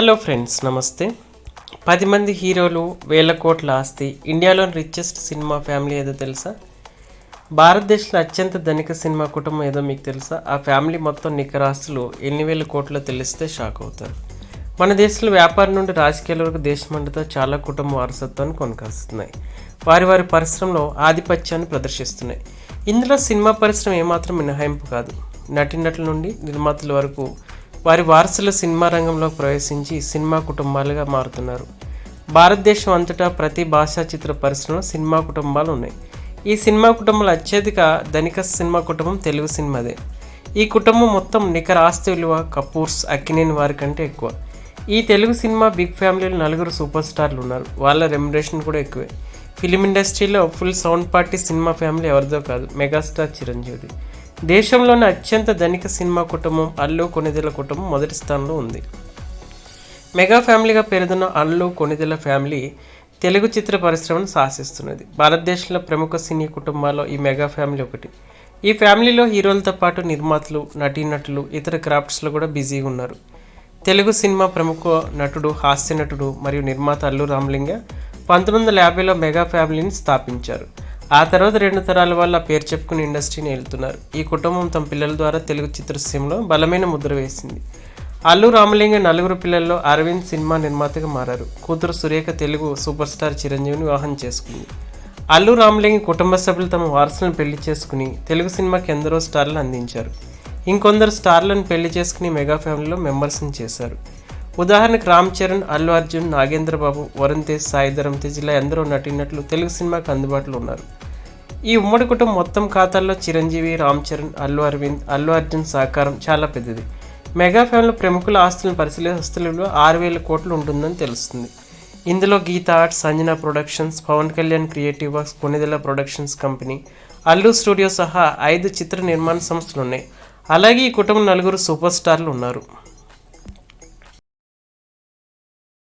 Hello friends నమస్తే. పది మంది హీరోలు వేల కోట్ల ఆస్తి ఇండియాలోని రిచెస్ట్ సినిమా ఫ్యామిలీ ఏదో తెలుసా? భారతదేశంలో అత్యంత ధనిక సినిమా కుటుంబం ఏదో మీకు తెలుసా? ఆ ఫ్యామిలీ మొత్తం నికర ఆస్తులు ఎన్ని వేల కోట్లో తెలిస్తే షాక్ అవుతారు. మన దేశంలో వ్యాపారం నుండి రాజకీయాల వరకు దేశమంతటా చాలా కుటుంబ వారసత్వాన్ని కొనకాస్తున్నాయి వారి వారి పరిశ్రమలో ఆధిపత్యాన్ని ప్రదర్శిస్తున్నాయి. ఇందులో సినిమా పరిశ్రమ ఏమాత్రం మినహాయింపు కాదు. నటినటుల నుండి నిర్మాతల వరకు వారి వారసులు సినిమా రంగంలోకి ప్రవేశించి సినిమా కుటుంబాలుగా మారుతున్నారు. భారతదేశం అంతటా ప్రతి భాషా చిత్ర పరిశ్రమలో సినిమా కుటుంబాలు ఉన్నాయి. ఈ సినిమా కుటుంబంలో అత్యధిక ధనిక సినిమా కుటుంబం తెలుగు సినిమాదే. ఈ కుటుంబం మొత్తం నికర ఆస్తి విలువ కపూర్స్ అక్కినేని వారి కంటే ఎక్కువ. ఈ తెలుగు సినిమా బిగ్ ఫ్యామిలీలో నలుగురు సూపర్ స్టార్లు ఉన్నారు. వాళ్ళ రెమ్యునరేషన్ కూడా ఎక్కువే. ఫిలిం ఇండస్ట్రీలో full sound party cinema family ఎవరిదో కాదు మెగాస్టార్ చిరంజీవి దేశంలోని అత్యంత ధనిక సినిమా కుటుంబం అల్లు కొనిదెల కుటుంబం మొదటి స్థానంలో ఉంది. మెగా ఫ్యామిలీగా పేరున్న అల్లు కొనిదెల ఫ్యామిలీ తెలుగు చిత్ర పరిశ్రమను శాసిస్తున్నది భారతదేశంలో ప్రముఖ సినీ కుటుంబాల్లో ఈ మెగా ఫ్యామిలీ ఒకటి. ఈ ఫ్యామిలీలో హీరోలతో పాటు నిర్మాతలు నటీనటులు ఇతర క్రాఫ్ట్స్లో కూడా బిజీగా ఉన్నారు. తెలుగు సినిమా ప్రముఖ నటుడు హాస్య నటుడు మరియు నిర్మాత అల్లు రామలింగ పంతొమ్మిది వందల యాభైలో మెగా ఫ్యామిలీని స్థాపించారు. ఆ తర్వాత రెండు తరాల వాళ్ళ పేరు చెప్పుకుని ఇండస్ట్రీని వెళ్తున్నారు ఈ కుటుంబం తమ పిల్లల ద్వారా తెలుగు చిత్రసీమలో బలమైన ముద్ర వేసింది. అల్లు రామలింగ నలుగురు పిల్లల్లో అరవింద్ సినిమా నిర్మాతగా మారారు. కూతురు సురేఖ తెలుగు సూపర్ స్టార్ చిరంజీవిని వివాహం చేసుకుంది. అల్లు రామలింగ కుటుంబ సభ్యులు తమ వారసులను పెళ్ళి చేసుకుని తెలుగు సినిమాకి ఎందరో స్టార్లు అందించారు. ఇంకొందరు స్టార్లను పెళ్ళి చేసుకుని మెగా ఫ్యామిలీలో మెంబర్స్ని చేశారు. ఉదాహరణకు రామ్ చరణ్ అల్లు అర్జున్ నాగేంద్ర బాబు వరుణ్ తేజ్ సాయిధరం తేజ్ ఇలా ఎందరో నటీనటులు తెలుగు సినిమాకి అందుబాటులో ఉన్నారు. ఈ ఉమ్మడి కుటుంబం మొత్తం ఖాతాల్లో చిరంజీవి రామ్ చరణ్ అల్లు అరవింద్ అల్లు అర్జున్ సహకారం చాలా పెద్దది. మెగా ఫ్యామిలీ ప్రముఖుల ఆస్తులను పరిశీలిస్తే విలువ ఆరు వేల కోట్లు ఉంటుందని తెలుస్తుంది. ఇందులో Geetha Arts Sanjana productions Pawan Kalyan creative works Konidela productions company Allu studio సహా ఐదు చిత్ర నిర్మాణ సంస్థలు ఉన్నాయి అలాగే ఈ కుటుంబం నలుగురు సూపర్ స్టార్లు ఉన్నారు.